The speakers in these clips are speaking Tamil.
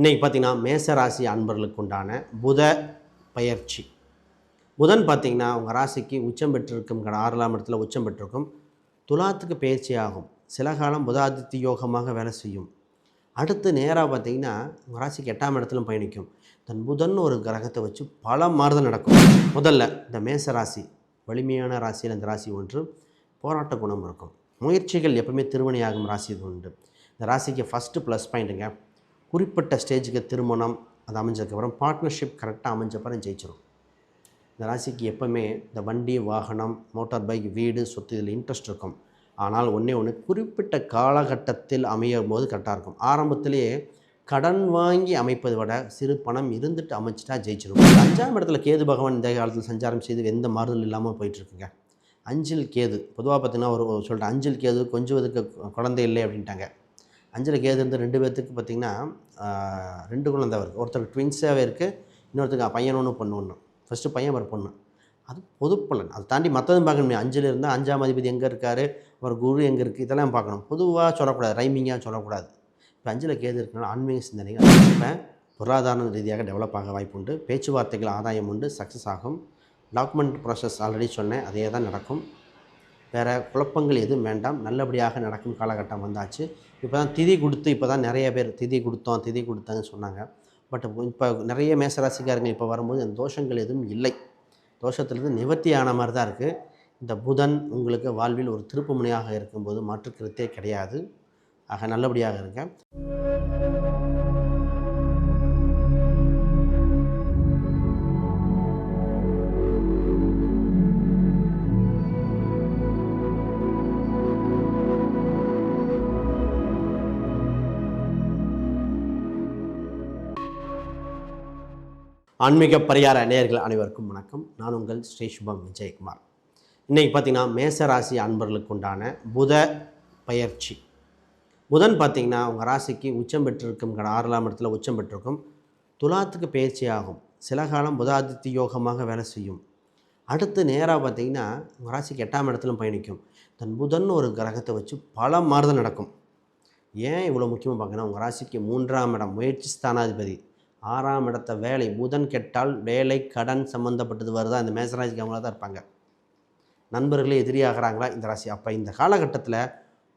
இன்றைக்கி பார்த்திங்கன்னா மேச ராசி அன்பர்களுக்கு உண்டான புத பயிற்சி. புதன் பார்த்திங்கன்னா உங்கள் ராசிக்கு உச்சம் பெற்றிருக்கும் கட- இடத்துல உச்சம் பெற்றிருக்கும். துலாத்துக்கு பயிற்சி ஆகும். சில காலம் புதாதித்ய யோகமாக வேலை செய்யும். அடுத்து நேராக பார்த்திங்கன்னா உங்கள் ராசிக்கு எட்டாம் இடத்துல பயணிக்கும். தன் புதன் ஒரு கிரகத்தை வச்சு பல மாறுதல் நடக்கும். முதல்ல இந்த மேச ராசி வலிமையான ராசியில் இந்த ராசி ஒன்று போராட்ட குணம் இருக்கும். முயற்சிகள் எப்பவுமே திருமணியாகும் ராசி உண்டு இந்த ராசிக்கு ஃபஸ்ட்டு ப்ளஸ் பாயிண்ட்டுங்க குறிப்பிட்ட ஸ்டேஜுக்கு திருமணம் அது அமைஞ்சதுக்கப்புறம் பார்ட்னர்ஷிப் கரெக்டாக அமைஞ்சப்பறம் ஜெயிச்சிடும் இந்த ராசிக்கு எப்போவுமே இந்த வண்டி வாகனம் மோட்டார் பைக் வீடு சொத்து இதில் இன்ட்ரெஸ்ட் இருக்கும். ஆனால் ஒன்றே ஒன்று குறிப்பிட்ட காலகட்டத்தில் அமையும் போது கரெக்டாக இருக்கும். ஆரம்பத்திலேயே கடன் வாங்கி அமைப்பதை விட சிறு பணம் இருந்துட்டு அமைச்சிட்டா ஜெயிச்சிடும் அஞ்சாம் இடத்துல கேது பகவான் இந்த காலத்தில் சஞ்சாரம் செய்து எந்த மாறுதல் இல்லாமல் போயிட்டுருக்குங்க. அஞ்சில் கேது பொதுவாக பார்த்தீங்கன்னா ஒரு சொல்கிறேன் அஞ்சில் கேது கொஞ்சுவதுக்கு குழந்தை இல்லை அப்படின்ட்டாங்க. அஞ்சில் கேது இருந்து ரெண்டு பேர்த்துக்கு பார்த்திங்கன்னா ரெண்டு குழந்தை இருக்குது ஒருத்தருக்கு ட்வின்ஸாகவே இருக்குது இன்னொருத்தருக்கு பையன் ஒன்று பொண்ணு ஒன்று ஃபஸ்ட்டு பையன் ஒரு பொண்ணு. அது பொதுப்பலன் அதை தாண்டி மற்றதும் பார்க்கணுமே. அஞ்சில் இருந்தால் அஞ்சாம் அதிபதி எங்கே இருக்கார்? ஒரு குரு எங்கே இருக்குது இதெல்லாம் பார்க்கணும். பொதுவாக சொல்லக்கூடாது. ரைமிங்காக சொல்லக்கூடாது. இப்போ அஞ்சில் கேது இருக்கனால ஆன்மீக சிந்தனைகள் இப்போ பொருளாதார ரீதியாக டெவலப் ஆக வாய்ப்பு உண்டு. பேச்சுவார்த்தைகள் ஆதாயம் உண்டு. சக்ஸஸ் ஆகும். டாக்குமெண்ட் ப்ராசஸ் ஆல்ரெடி சொன்னேன். அதே தான் நடக்கும். வேறு குழப்பங்கள் எதுவும் வேண்டாம். நல்லபடியாக நடக்கும் காலகட்டம் வந்தாச்சு. இப்போ தான் திதி கொடுத்து இப்போ தான் நிறைய பேர் திதி கொடுத்தோம் திதி கொடுத்தாங்கன்னு சொன்னாங்க. பட் இப்போ நிறைய மேசராசிக்காரங்க இப்போ வரும்போது அந்த தோஷங்கள் எதுவும் இல்லை. தோஷத்துலேருந்து நிவர்த்தி ஆன மாதிரி தான் இருக்குது இந்த புதன் உங்களுக்கு வாழ்வில் ஒரு திருப்பு முனையாக இருக்கும்போது மாற்றுக்கருத்தே கிடையாது. ஆக நல்லபடியாக இருக்கேன் ஆன்மீக பரிகார நேயர்கள் அனைவருக்கும் வணக்கம். நான் உங்கள் ஸ்ரீ சுபம் விஜயகுமார். இன்றைக்கி பார்த்தீங்கன்னா மேச ராசி அன்பர்களுக்கு உண்டான புத பயிற்சி. புதன் பார்த்திங்கன்னா உங்கள் ராசிக்கு உச்சம் பெற்றிருக்கும் கட- ஆறாம் இடத்துல உச்சம் பெற்றிருக்கும். துலாத்துக்கு பயிற்சி ஆகும் சில காலம் புதாதித்ய யோகமாக வேலை செய்யும். அடுத்து நேராக பார்த்தீங்கன்னா உங்கள் ராசிக்கு எட்டாம் இடத்துல பயணிக்கும். தன் புதன் ஒரு கிரகத்தை வச்சு பல மாறுதல் நடக்கும். ஏன் இவ்வளோ முக்கியமாக பார்க்கணும் உங்கள் ராசிக்கு மூன்றாம் இடம் முயற்சி ஸ்தானாதிபதி. ஆறாம் இடத்த வேலை புதன் கெட்டால் வேலை கடன் சம்மந்தப்பட்டது வருதா? இந்த மேசராசிக்கு அவங்கள தான் இருப்பாங்க. நண்பர்களே எதிரியாகிறாங்களா? இந்த ராசி. அப்போ இந்த காலகட்டத்தில்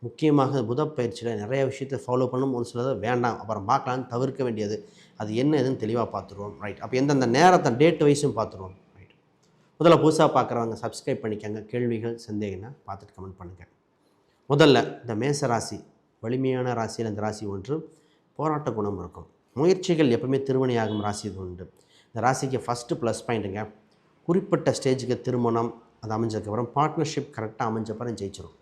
முக்கியமாக புத பயிற்சியில் நிறைய விஷயத்தை ஃபாலோ பண்ணணும். ஒரு சிலதை வேண்டாம். அப்புறம் பார்க்கலான்னு தவிர்க்க வேண்டியது. அது என்ன எதுன்னு தெளிவாக பார்த்துருவோம். ரைட் அப்போ எந்தெந்த நேரத்தை டேட் வைஸும் பார்த்துருவோம். ரைட் முதல்ல புதுசாக பார்க்குறவங்க சப்ஸ்கிரைப் பண்ணிக்கங்க. கேள்விகள் சந்தேகம்னா பார்த்துட்டு கமெண்ட் பண்ணுங்கள் முதல்ல இந்த மேச ராசி வலிமையான ராசியில் இந்த ராசி ஒன்று போராட்ட குணம் இருக்கும். முயற்சிகள் எப்பவுமே திருமணியாகும் ராசி இது உண்டு. இந்த ராசிக்கு ஃபஸ்ட்டு ப்ளஸ் பாயிண்ட்டுங்க குறிப்பிட்ட ஸ்டேஜுக்கு திருமணம் அது அமைஞ்சதுக்கப்புறம் பார்ட்னர்ஷிப் கரெக்டாக அமைஞ்சப்பறம் ஜெயிச்சிடும்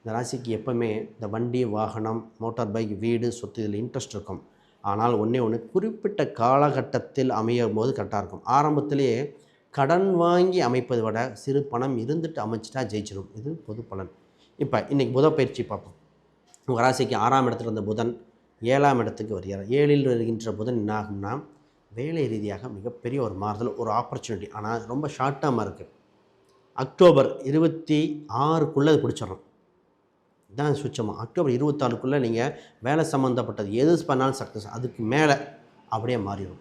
இந்த ராசிக்கு எப்போவுமே இந்த வண்டி வாகனம் மோட்டார் பைக் வீடு சொத்து இதில் இன்ட்ரெஸ்ட் இருக்கும். ஆனால் ஒன்றே ஒன்று குறிப்பிட்ட காலகட்டத்தில் அமையும் போது கரெக்டாக இருக்கும். ஆரம்பத்திலேயே கடன் வாங்கி அமைப்பதை விட சிறு பணம் இருந்துட்டு அமைச்சிட்டா ஜெயிச்சிடும் இது பொது பலன். இப்போ இன்றைக்கி புத பயிற்சி பார்ப்போம். உங்கள் ராசிக்கு ஆறாம் இடத்துல இருந்த புதன் ஏழாம் இடத்துக்கு வருகிறார். ஏழில் வருகின்ற புதன் என்ன ஆகும்னா வேலை ரீதியாக மிகப்பெரிய ஒரு மாறுதல் ஒரு ஆப்பர்ச்சுனிட்டி ஆனால் ரொம்ப ஷார்ட் டேர்மாக இருக்குது அக்டோபர் இருபத்தி ஆறுக்குள்ளே அது பிடிச்சிடணும் இதுதான் சுச்சமாக அக்டோபர் இருபத்தாறுக்குள்ளே நீங்கள் வேலை சம்மந்தப்பட்டது எது பண்ணாலும் சக்ஸஸ் அதுக்கு மேலே அப்படியே மாறிடும்.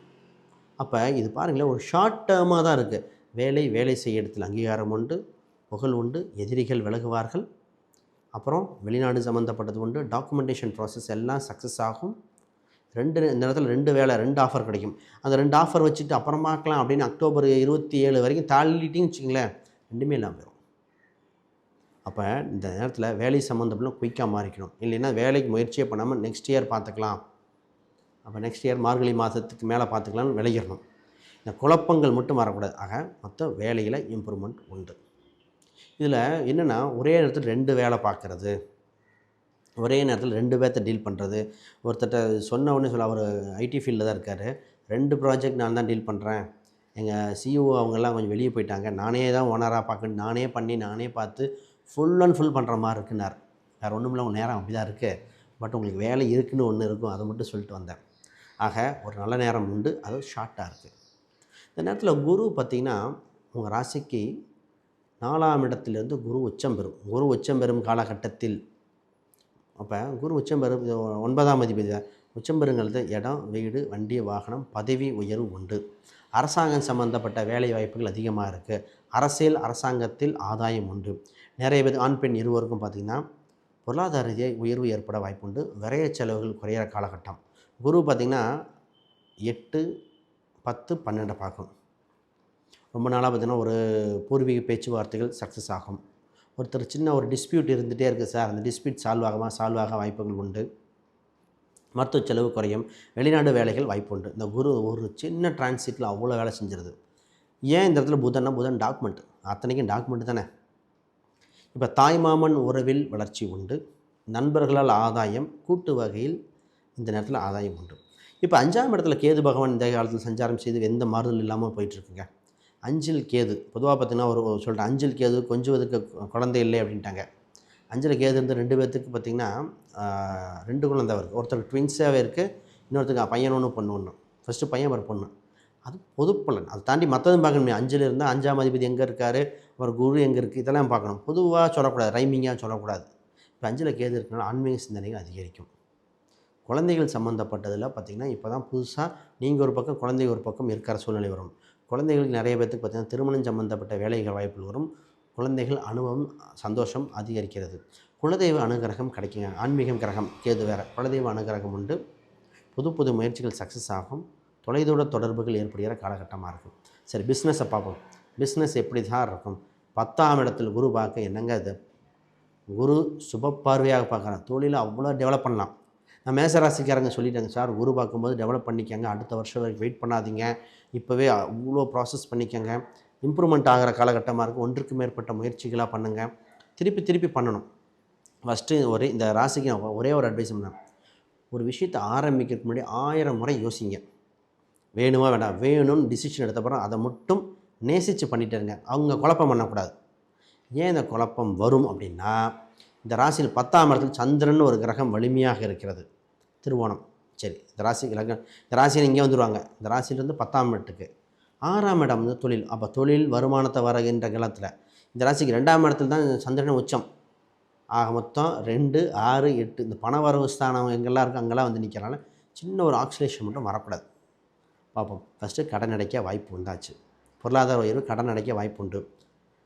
அப்போ இது பாருங்களேன் ஒரு ஷார்ட் டேர்மாக தான் இருக்குது வேலை வேலை செய்ய இடத்தில் அங்கீகாரம் உண்டு புகழ் உண்டு எதிரிகள் விலகுவார்கள். அப்புறம் வெளிநாடு சம்மந்தப்பட்டது உண்டு. டாக்குமெண்டேஷன் ப்ராசஸ் எல்லாம் சக்ஸஸ் ஆகும். ரெண்டு இந்த நேரத்தில் ரெண்டு வேலை ரெண்டு ஆஃபர் கிடைக்கும். அந்த ரெண்டு ஆஃபர் வச்சுட்டு அப்புறம் பார்க்கலாம் அப்படின்னு அக்டோபர் இருபத்தி ஏழு வரைக்கும் தாண்டிட்டின்னு வச்சுங்களேன் ரெண்டுமே இல்லாமல் போயிடும் அப்போ இந்த நேரத்தில் வேலை சம்மந்தப்பட்ட குயிக்காக மாறிக்கணும். இல்லைன்னா வேலைக்கு முயற்சியே பண்ணாமல் நெக்ஸ்ட் இயர் பார்த்துக்கலாம். அப்போ நெக்ஸ்ட் இயர் மார்கழி மாதத்துக்கு மேலே பார்த்துக்கலாம்னு விளையிடணும் இந்த குழப்பங்கள் மட்டும் வரக்கூடாது. ஆக மொத்த வேலையில் இம்ப்ரூவ்மெண்ட் உண்டு. இதில் என்னென்னா ஒரே நேரத்தில் ரெண்டு வேலை பார்க்குறது. ஒரே நேரத்தில் ரெண்டு பேர்த்த டீல் பண்ணுறது ஒருத்தர்ட்ட சொன்ன உடனே சொல்ல அவர் ஐடி ஃபீல்டில் தான் இருக்கார். ரெண்டு ப்ராஜெக்ட் நான் தான் டீல் பண்ணுறேன் எங்கள் சிஇஓ அவங்கெல்லாம் கொஞ்சம் வெளியே போயிட்டாங்க. நானே தான் ஓனராக பார்க்கணும். நானே பண்ணி நானே பார்த்து ஃபுல் அண்ட் ஃபுல் பண்ணுற மாதிரி இருக்குனார். வேறு ஒன்றும் இல்லை உங்கள் நேரம் அப்படி தான் இருக்குது பட் உங்களுக்கு வேலை இருக்குன்னு ஒன்று இருக்கும். அதை மட்டும் சொல்லிட்டு வந்தேன். ஆக ஒரு நல்ல நேரம் உண்டு. அது ஷார்ட்டாக இருக்குது இந்த நேரத்தில் குரு பார்த்திங்கன்னா உங்கள் ராசிக்கு நாலாம் இடத்திலிருந்து குரு உச்சம் பெறும். குரு உச்சம் பெறும் காலகட்டத்தில் அப்போ குரு உச்சம் பெறும் ஒன்பதாம் அதிபதி உச்சம் பெறுங்கிறது இடம் வீடு வண்டி வாகனம் பதவி உயர்வு உண்டு. அரசாங்கம் சம்மந்தப்பட்ட வேலை வாய்ப்புகள் அதிகமாக இருக்குது அரசியல் அரசாங்கத்தில் ஆதாயம் உண்டு. நிறைய பேர் ஆண் பெண் இருவருக்கும் பார்த்திங்கன்னா பொருளாதார ரீதியாக உயர்வு ஏற்பட வாய்ப்புண்டு விரைய செலவுகள் குறையிற காலகட்டம். குரு பார்த்திங்கன்னா எட்டு பத்து பன்னெண்டை பார்க்கும். ரொம்ப நாளாக பார்த்திங்கன்னா ஒரு பூர்வீக பேச்சுவார்த்தைகள் சக்ஸஸ் ஆகும். ஒருத்தர் சின்ன ஒரு டிஸ்பியூட் இருந்துகிட்டே இருக்குது சார் அந்த டிஸ்பியூட் சால்வ் ஆகாமல் சால்வ் ஆக வாய்ப்புகள் உண்டு. மருத்துவ செலவு குறையும். வெளிநாடு வேலைகள் வாய்ப்பு உண்டு. இந்த குரு ஒரு சின்ன டிரான்சிட்டில் அவ்வளோ வேலை செஞ்சிருது. ஏன் இந்த இடத்துல புதன்னா புதன் டாக்குமெண்ட் அத்தனைக்கும் டாக்குமெண்ட் தானே? இப்போ தாய்மாமன் உறவில் வளர்ச்சி உண்டு. நண்பர்களால் ஆதாயம் கூட்டு வகையில் இந்த நேரத்தில் ஆதாயம் உண்டு. இப்போ அஞ்சாம் இடத்துல கேது பகவான் இந்த காலத்தில் சஞ்சாரம் செய்து எந்த மாறுதல் இல்லாமல் போயிட்டுருக்குங்க அஞ்சில் கேது. பொதுவாக பார்த்தீங்கன்னா ஒரு சொல்கிறேன் அஞ்சில் கேது கொஞ்சுவதுக்கு குழந்தை இல்லை அப்படின்ட்டாங்க. அஞ்சில் கேது இருந்து ரெண்டு பேர்த்துக்கு பார்த்திங்கன்னா ரெண்டு குழந்தை இருக்குது ஒருத்தர் ட்வின்ஸாகவே இருக்குது இன்னொருத்தருக்கு பையன் ஒன்று பொண்ணு ஒன்று ஃபஸ்ட்டு பையன் ஒரு பொண்ணு. அது பொதுப்பலன். அதை தாண்டி மற்றதும் பார்க்கணும் அஞ்சில் இருந்தால் அஞ்சாம் அதிபதி எங்கே இருக்கார் ஒரு குரு எங்கே இருக்குது இதெல்லாம் பார்க்கணும். பொதுவாக சொல்லக்கூடாது ரைமிங்காக சொல்லக்கூடாது. இப்போ அஞ்சில் கேது இருக்கனால ஆன்மீக சிந்தனைகள் அதிகரிக்கும். குழந்தைகள் சம்மந்தப்பட்டதில் பார்த்திங்கன்னா இப்போ தான் புதுசாக நீங்கள் ஒரு பக்கம் குழந்தை ஒரு பக்கம் இருக்கிற சூழ்நிலை வரும். குழந்தைகளுக்கு நிறைய பேர்த்துக்கு பார்த்திங்கன்னா திருமணம் சம்மந்தப்பட்ட வேலைகள் வாய்ப்புகள் வரும். குழந்தைகள் அனுபவம் சந்தோஷம் அதிகரிக்கிறது. குலதெய்வ அனுகிரகம் கிடைக்குங்க. ஆன்மீகம் கிரகம் கேது வேறு. குலதெய்வ அனுகிரகம் உண்டு. புது புது முயற்சிகள் சக்ஸஸ் ஆகும். தொலைதூர தொடர்புகள் ஏற்படுகிற காலகட்டமாக இருக்கும். சரி பிஸ்னஸை பார்ப்போம். பிஸ்னஸ் எப்படி தான் இருக்கும்? பத்தாம் இடத்தில் குரு பார்க்க என்னங்க இது? குரு சுப பார்வையாக பார்க்குறேன் தொழிலை அவ்வளோ டெவலப் பண்ணலாம். நான் மேசராசிக்காரங்க சொல்லிட்டாங்க சார். உருவாக்கும் போது டெவலப் பண்ணிக்கங்க. அடுத்த வருஷம் வரைக்கும் வெயிட் பண்ணாதீங்க. இப்போவே அவ்வளோ ப்ராசஸ் பண்ணிக்கங்க. இம்ப்ரூவ்மெண்ட் ஆகிற காலகட்டமாக இருக்கும். ஒன்றுக்கு மேற்பட்ட முயற்சிகளாக பண்ணுங்கள் திருப்பி திருப்பி பண்ணணும். ஃபஸ்ட்டு ஒரே இந்த ராசிக்கு ஒரே ஒரு அட்வைஸ் பண்ண ஒரு விஷயத்தை ஆரம்பிக்கிறதுக்கு முன்னாடி ஆயிரம் முறை யோசிங்க. வேணுமா வேண்டாம். வேணும்னு டிசிஷன் எடுத்தப்பறம் அதை மட்டும் நேசித்து பண்ணிட்டு இருங்க அவங்க குழப்பம் பண்ணக்கூடாது. ஏன் இந்த குழப்பம் வரும் அப்படின்னா இந்த ராசியில் பத்தாம் இடத்தில் சந்திரன் ஒரு கிரகம் வலிமையாக இருக்கிறது. திருவோணம். சரி இந்த ராசி கிரகம் இந்த ராசியில் இங்கே வந்துடுவாங்க இந்த ராசியிலேருந்து பத்தாம் இடத்துக்கு. ஆறாம் இடம் வந்து தொழில். அப்போ தொழில் வருமானத்தை வரகின்ற கிளத்தில் இந்த ராசிக்கு ரெண்டாம் இடத்துல தான் சந்திரன் உச்சம். ஆக மொத்தம் ரெண்டு ஆறு எட்டு இந்த பண வரவு ஸ்தானம் எங்கெல்லாம் இருக்குது அங்கெல்லாம் வந்து நிற்கிறனால சின்ன ஒரு ஆக்சிலேஷன் மட்டும் வரக்கூடாது. பார்ப்போம். ஃபஸ்ட்டு கடன் அடைக்க வாய்ப்பு உண்டாச்சு. பொருளாதார உயர்வு கடன் அடைக்க வாய்ப்பு உண்டு.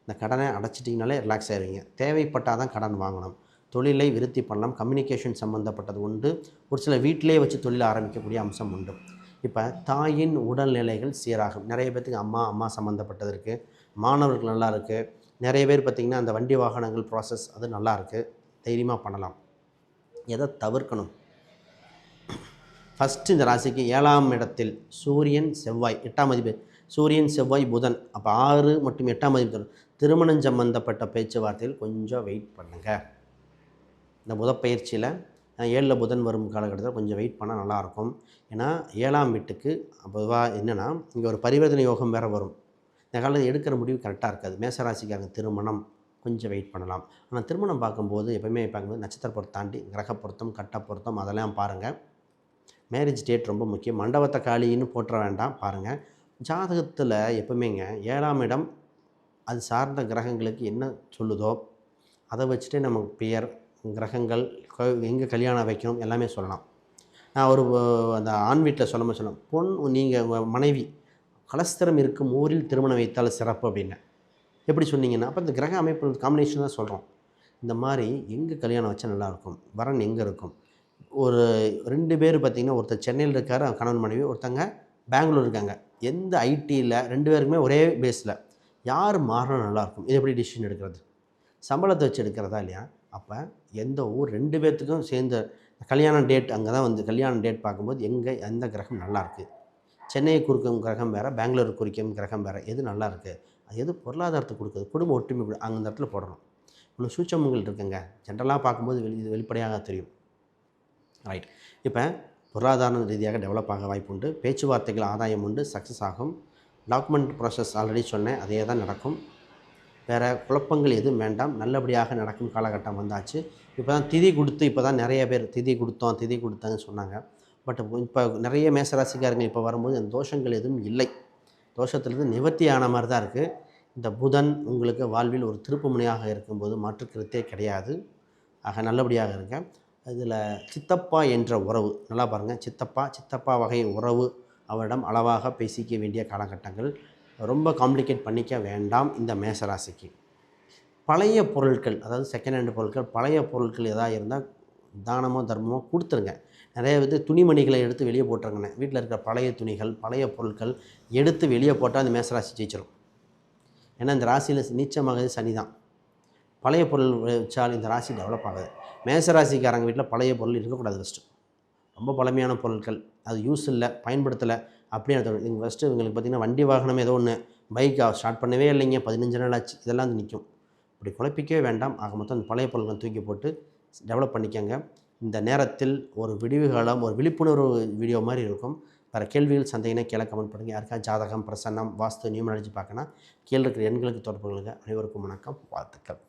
இந்த கடனை அடைச்சிட்டிங்கனாலே ரிலாக்ஸ் ஆயிருவீங்க. தேவைப்பட்டால் தான் கடன் வாங்கணும். தொழிலை விருத்தி பண்ணலாம் கம்யூனிகேஷன் சம்மந்தப்பட்டது உண்டு. ஒரு சில வீட்டிலே வச்சு தொழில் ஆரம்பிக்கக்கூடிய அம்சம் உண்டு. இப்போ தாயின் உடல்நிலைகள் சீராகும். நிறைய பேர்த்துக்கு அம்மா அம்மா சம்மந்தப்பட்டது இருக்குது மாணவர்கள் நல்லா இருக்குது நிறைய பேர் பார்த்திங்கன்னா அந்த வண்டி வாகனங்கள் ப்ராசஸ் அது நல்லா இருக்குது தைரியமாக பண்ணலாம். எதை தவிர்க்கணும்? ஃபஸ்ட்டு இந்த ராசிக்கு ஏழாம் இடத்தில் சூரியன் செவ்வாய் எட்டாம் அதிபர் சூரியன் செவ்வாய் புதன். அப்போ ஆறு மற்றும் எட்டாம் அதிபதி திருமணம் சம்பந்தப்பட்ட பேச்சுவார்த்தையில் கொஞ்சம் வெயிட் பண்ணுங்கள் இந்த புதப்பயிற்சியில் ஏழில் புதன் வரும் காலகட்டத்தில் கொஞ்சம் வெயிட் பண்ணால் நல்லாயிருக்கும். ஏன்னா ஏழாம் வீட்டுக்கு பொதுவாக என்னென்னா இங்கே ஒரு பரிவர்த்தனை யோகம் வேறு வரும். இந்த காலத்தில் எடுக்கிற முடிவு கரெக்டாக இருக்காது. மேசராசிக்காரங்க திருமணம் கொஞ்சம் வெயிட் பண்ணலாம். ஆனால் திருமணம் பார்க்கும்போது எப்போயுமே பார்க்கும்போது நட்சத்திர பொருத்தம் தாண்டி கிரக பொருத்தம் கட்ட பொருத்தம் அதெல்லாம் பாருங்கள் மேரேஜ் டேட் ரொம்ப முக்கியம். மண்டபத்தை காலின்னு போட்டுற வேண்டாம். பாருங்கள் ஜாதகத்தில் எப்பவுமேங்க ஏழாம் இடம் அது சார்ந்த கிரகங்களுக்கு என்ன சொல்லுதோ அதை வச்சுட்டு நம்ம பெயர் கிரகங்கள் எங்கே கல்யாணம் வைக்கணும் எல்லாமே சொல்லலாம். நான் ஒரு அந்த ஆண் வீட்டில் சொல்ல சொல்லலாம் பொன் நீங்கள் உங்கள் மனைவி கலஸ்திரம் இருக்கும் ஊரில் திருமணம் வைத்தால் சிறப்பு அப்படின்னு. எப்படி சொன்னீங்கன்னா அப்போ இந்த கிரக அமைப்பு காம்பினேஷன் தான் சொல்கிறோம் இந்த மாதிரி எங்கே கல்யாணம் வச்சா நல்லாயிருக்கும் வரன் எங்கே இருக்கும்? ஒரு ரெண்டு பேர் பார்த்திங்கன்னா ஒருத்தர் சென்னையில் இருக்கார் கணவன் மனைவி ஒருத்தங்க பெங்களூர் இருக்காங்க. எந்த ஐடியில் ரெண்டு பேருக்குமே ஒரே பேஸில் யார் மாறினா நல்லாயிருக்கும் இது எப்படி டிசிஷன் எடுக்கிறது? சம்பளத்தை வச்சு எடுக்கிறதா இல்லையா? அப்போ எந்த ஊர் ரெண்டு பேர்த்துக்கும் சேர்ந்த கல்யாண டேட் அங்கே தான் வந்து கல்யாண டேட் பார்க்கும்போது எங்கே எந்த கிரகம் நல்லாயிருக்கு சென்னையை குறிக்கும் கிரகம் வேறு பெங்களூர் குறிக்கும் கிரகம் வேறு எது நல்லா இருக்குது அது எது பொருளாதாரத்தை கொடுக்குது? குடும்ப ஒற்றுமை கொடு- அந்த இடத்துல போடணும். இவ்வளோ சூச்சமங்கள் இருக்குங்க. ஜென்ரலாக பார்க்கும்போது வெளி இது வெளிப்படையாக தெரியும். ரைட் இப்போ பொருளாதார ரீதியாக டெவலப் ஆக வாய்ப்பு உண்டு பேச்சுவார்த்தைகள் ஆதாயம் உண்டு சக்ஸஸ் ஆகும். டாக்குமெண்ட் ப்ராசஸ் ஆல்ரெடி சொன்னேன் அதே தான் நடக்கும். வேறு குழப்பங்கள் எதுவும் வேண்டாம். நல்லபடியாக நடக்கும் காலகட்டம் வந்தாச்சு. இப்போ தான் திதி கொடுத்து இப்போ தான் நிறைய பேர் திதி கொடுத்தோம் திதி கொடுத்தாங்கன்னு சொன்னாங்க. பட் இப்போ நிறைய மேசராசிக்காரங்க இப்போ வரும்போது அந்த தோஷங்கள் எதுவும் இல்லை. தோஷத்துலேருந்து நிவர்த்தி ஆன மாதிரி தான் இருக்குது இந்த புதன் உங்களுக்கு வாழ்வில் ஒரு திருப்பு முனையாக இருக்கும்போது மாற்றுக்கிறதே கிடையாது. ஆக நல்லபடியாக இருங்க. இதில் சித்தப்பா என்ற உறவு நல்லா பாருங்கள் சித்தப்பா சித்தப்பா வகை உறவு அவரிடம் அளவாக பேசிக்க வேண்டிய காலகட்டங்கள். ரொம்ப காம்ப்ளிகேட் பண்ணிக்க வேண்டாம் இந்த மேசராசிக்கு. பழைய பொருட்கள் அதாவது செகண்ட் ஹேண்ட் பொருட்கள் பழைய பொருட்கள் எதாவது இருந்தால் தானமோ தர்மமோ கொடுத்துருங்க. நிறைய வந்து துணிமணிகளை எடுத்து வெளியே போட்டுருங்கண்ணே. வீட்டில் இருக்கிற பழைய துணிகள் பழைய பொருட்கள் எடுத்து வெளியே போட்டால் அந்த மேசராசி ஜெயிச்சிடும் ஏன்னா இந்த ராசியில் நீச்சமாகுது சனி தான் பழைய பொருள் வச்சால் இந்த ராசி டெவலப் ஆகுது. மேசராசிக்காரங்க வீட்டில் பழைய பொருள் இருக்கக்கூடாது ஃபஸ்ட்டு ரொம்ப பழமையான பொருட்கள். அது யூஸ் இல்லை பயன்படுத்தலை. அப்படின்னு அர்த்தம் இவங்க ஃபஸ்ட்டு இவங்களுக்கு பார்த்திங்கன்னா வண்டி வாகனம் ஏதோ ஒன்று பைக் ஸ்டார்ட் பண்ணவே இல்லைங்க. பதினஞ்சு நாள் ஆச்சு. இதெல்லாம் வந்து நிற்கும் இப்படி குழப்பிக்கவே வேண்டாம். ஆக மொத்தம் அந்த பழைய பொருட்களை தூக்கி போட்டு டெவலப் பண்ணிக்கோங்க. இந்த நேரத்தில் ஒரு விடிவு காலம் ஒரு விழிப்புணர்வு வீடியோ மாதிரி இருக்கும். வேறு கேள்விகள் சந்தேகம்னா கீழே கமெண்ட் பண்ணுங்கள் யாருக்கா ஜாதகம் பிரசன்னம் வாஸ்து நியூமனாலஜி பார்க்கணும் கீழே இருக்கிற எண்களுக்கு தொடர்புகளுங்க அனைவருக்கும் வணக்கம். வாழ்த்துக்கள்.